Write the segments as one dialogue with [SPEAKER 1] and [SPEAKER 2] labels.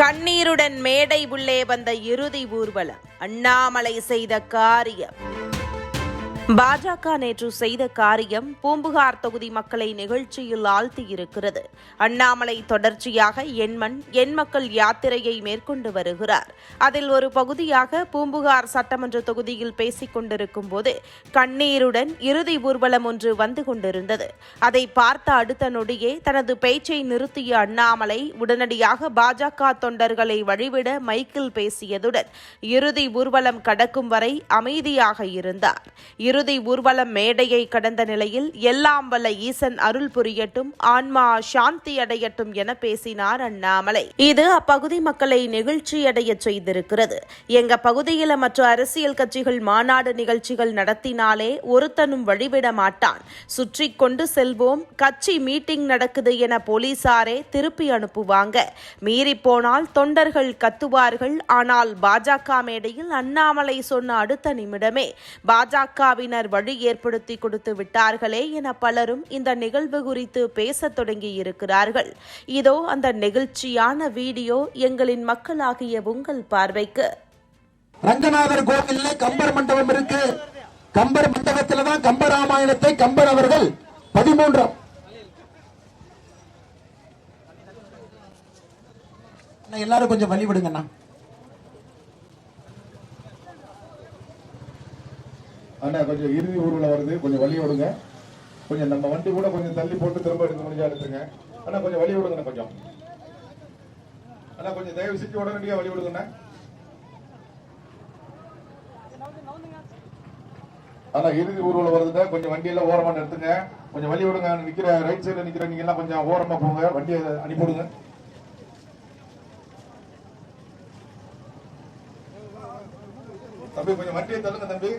[SPEAKER 1] கண்ணீருடன் மேடை உள்ளே வந்த இறுதி ஊர்வலம். அண்ணாமலை செய்த காரியம். பாஜக நேற்று செய்த காரியம் பூம்புகார் தொகுதி மக்களை நிகழ்ச்சியில் ஆழ்த்தியிருக்கிறது. அண்ணாமலை தொடர்ச்சியாக எண்மண் எண் மக்கள் யாத்திரையை மேற்கொண்டு வருகிறார். அதில் ஒரு பகுதியாக பூம்புகார் சட்டமன்ற தொகுதியில் பேசிக் கொண்டிருக்கும் போது கண்ணீருடன் இறுதி ஊர்வலம் ஒன்று வந்து கொண்டிருந்தது. அதை பார்த்த அடுத்த நொடியே தனது பேச்சை நிறுத்திய அண்ணாமலை உடனடியாக பாஜக தொண்டர்களை வழிவிட மைக்கில் பேசியதுடன் இறுதி ஊர்வலம் கடக்கும் வரை அமைதியாக இருந்தார். இறுதி ஊர்வலம் மேடையை கடந்த நிலையில் எல்லாம் வல்ல ஈசன் அருள் புரியட்டும் ஆன்மா சாந்தி அடையட்டும் என பேசினார் அண்ணாமலை. இது அப்பகுதி மக்களை நெகிழ்ச்சியடைய செய்திருக்கிறது. எங்க பகுதியில மற்ற அரசியல் கட்சிகள் மாநாடு நிகழ்ச்சிகள் நடத்தினாலே ஒருத்தனும் வழிவிட மாட்டான். சுற்றி கொண்டு செல்வோம் கட்சி மீட்டிங் நடக்குது என போலீசாரே திருப்பி அனுப்புவாங்க. மீறி போனால் தொண்டர்கள் கத்துவார்கள் ஆனால் பாஜக மேடையில் அண்ணாமலை சொன்ன அடுத்த நிமிடமே. பாஜகவின் பாஜகவினர் வழி ஏற்படுத்தி கொடுத்து விட்டார்களே என பலரும் இந்த நிகழ்வு குறித்து பேசத் தொடங்கியிருக்கிறார்கள். இதோ அந்த நெகிழ்ச்சியான வீடியோ எங்களின் மக்களாகிய உங்கள் பார்வைக்கு.
[SPEAKER 2] ரங்கநாதர் கோவில்ல கம்பர் மண்டபம் இருக்கு. கம்பர் மண்டபத்தில் தான் கம்பராமாயணத்தை கம்பர் அவர்கள் பதிமூன்றாம் எல்லாரும் கொஞ்சம் வழி
[SPEAKER 3] அண்ணா கொஞ்சம் இறுதி ஊர்வலம் வருது. கொஞ்சம் வழி விடுங்க கொஞ்சம் நம்ம வண்டி கூட கொஞ்சம் தள்ளி போட்டு திரும்ப எடுக்க முடிஞ்சா எடுத்துங்க அண்ணா கொஞ்சம் வழி விடுங்கண்ணா கொஞ்சம். அண்ணா கொஞ்சம் தயவு செஞ்சு உடனடியாக வழி விடுங்கண்ணா அண்ணா இறுதி ஊர்வலம் வருதுங்க. கொஞ்சம் வண்டியெல்லாம் ஓரமாக நிறுத்துங்க. கொஞ்சம் வழி விடுங்க நிக்கிற ரைட் சைடுல நிக்கிற நீங்க எல்லாம் கொஞ்சம் ஓரமாக போங்க. வண்டியை அனுப்பிவிடுங்க தம்பி கொஞ்சம் வண்டியை தள்ளுங்க தம்பி.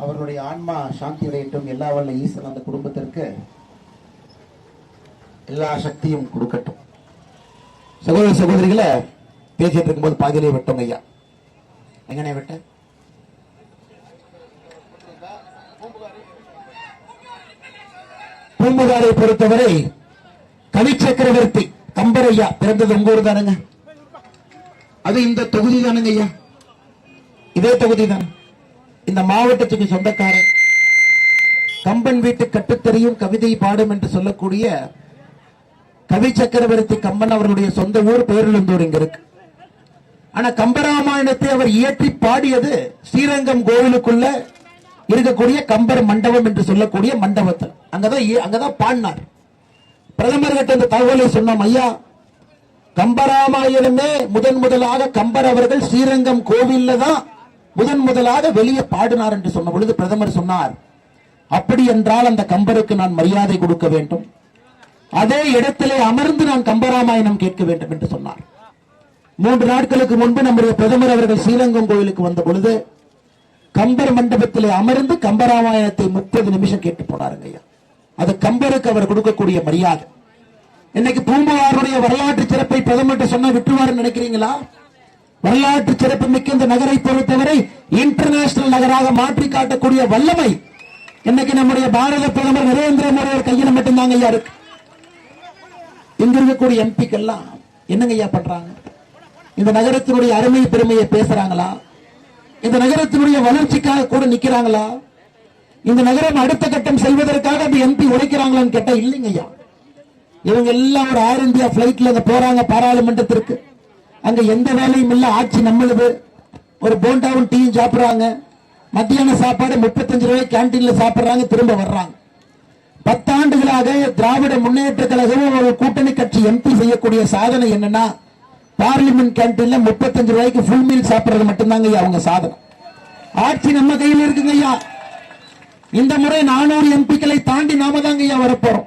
[SPEAKER 2] அவர்களுடைய ஆன்மா சாந்தி அடையட்டும். எல்லா வல்ல ஈசன் அந்த குடும்பத்திற்கு எல்லா சக்தியும் கொடுக்கட்டும். சகோதர சகோதரிகளை பேசிட்டு இருக்கும்போது பாதியிலே விட்டோம் ஐயா. எங்கனே விட்ட? பூம்புகாரை பொறுத்தவரை கவி சக்கரவர்த்தி கம்பரையா பிறந்தது உங்க ஊர் தானுங்க? அது இந்த தொகுதி தானுங்க ஐயா? இதே தொகுதி தானே? இந்த மாவட்டத்துக்கு சொந்தக்காரன். கம்பன் வீட்டு கட்டுத்தறியும் கவிதை பாடும் என்று சொல்லக்கூடிய கவி சக்கரவர்த்தி கம்பன் அவர்களுடைய சொந்த ஊர் பேருளந்தூர் இங்க இருக்கு. ஆனா கம்பராமாயணத்தை அவர் இயற்றி பாடியது ஸ்ரீரங்கம் கோவிலுக்குள்ள இருக்கக்கூடிய கம்பர் மண்டபம் என்று சொல்லக்கூடிய மண்டபத்தில். அங்கதான் அங்கதான் பாடினார். பிரதமர் கிட்ட இந்த தகவலை சொன்னோம் ஐயா கம்பராமாயணமே முதன் முதலாக கம்பர் அவர்கள் ஸ்ரீரங்கம் கோவில்ல தான் முதன் முதலாக வெளியே பாடினார் என்று சொன்ன பொழுது பிரதமர் சொன்னார் அப்படி என்றால் அந்த கம்பருக்கு நான் மரியாதை கொடுக்க வேண்டும். அதே இடத்திலே அமர்ந்து நான் கம்பராமாயணம் கேட்க வேண்டும் என்று சொன்னார். மூன்று நாட்களுக்கு முன்பு நம்முடைய பிரதமர் அவர்கள் ஸ்ரீரங்கம் கோயிலுக்கு வந்த பொழுது கம்பர் மண்டபத்திலே அமர்ந்து கம்பராமாயணத்தை முப்பது நிமிஷம் கேட்டு போனாருங்க ஐயா. அது கம்பருக்கு அவர் கொடுக்கக்கூடிய மரியாதை. இன்னைக்கு பூம்புகாருடைய வரலாற்று சிறப்பை பிரதமர் சொன்னா விட்டுவாருன்னு நினைக்கிறீங்களா? வரலாற்று சிறப்பு மிக்க இந்த நகரை பொறுத்தவரை இன்டர்நேஷனல் நகராக மாற்றி காட்டக்கூடிய வல்லமை இன்னைக்கு நம்முடைய பாரத பிரதமர் நரேந்திர மோடி அவர் கையில மட்டும்தாங்க ஐயா இருக்கு. இங்க இருக்கக்கூடிய எம்பிக்கெல்லாம் என்னங்க ஐயா பண்றாங்க? இந்த நகரத்தினுடைய அருமை பெருமையை பேசுறாங்களா? இந்த நகரத்தினுடைய வளர்ச்சிக்காக கூட நிக்கிறாங்களா? இந்த நகரம் அடுத்த கட்டம் செல்வதற்காக அந்த எம்பி உழைக்கிறாங்களான்னு கேட்டா இல்லைங்க ஐயா. இவங்க எல்லாம் ஒரு ஏர் இந்தியா பிளைட்ல போறாங்க பாராளுமன்றத்திற்கு. அங்க எந்த வேலையும் இல்ல. ஆட்சி நம்மளுது. ஒரு போண்டாவும் டீயும் சாப்பிடுறாங்க. மத்தியான சாப்பாடு முப்பத்தஞ்சு ரூபாய் கேன்டீன்ல சாப்பிடுறாங்க திரும்ப வர்றாங்க. பத்தாண்டுகளாக திராவிட முன்னேற்ற கழகமும் ஒரு கூட்டணி கட்சி எம்பி செய்யக்கூடிய சாதனை என்னன்னா பார்லிமெண்ட் கேன்டீன்ல முப்பத்தஞ்சு ரூபாய்க்கு ஃபுல் மீல் சாப்பிடுறது மட்டும்தாங்க ஐயா அவங்க சாதனை ஆட்சி நம்ம கையில் இருக்குங்க ஐயா. இந்த முறை நானூறு எம்பிக்களை தாண்டி நாம தாங்க ஐயா வரப்போறோம்.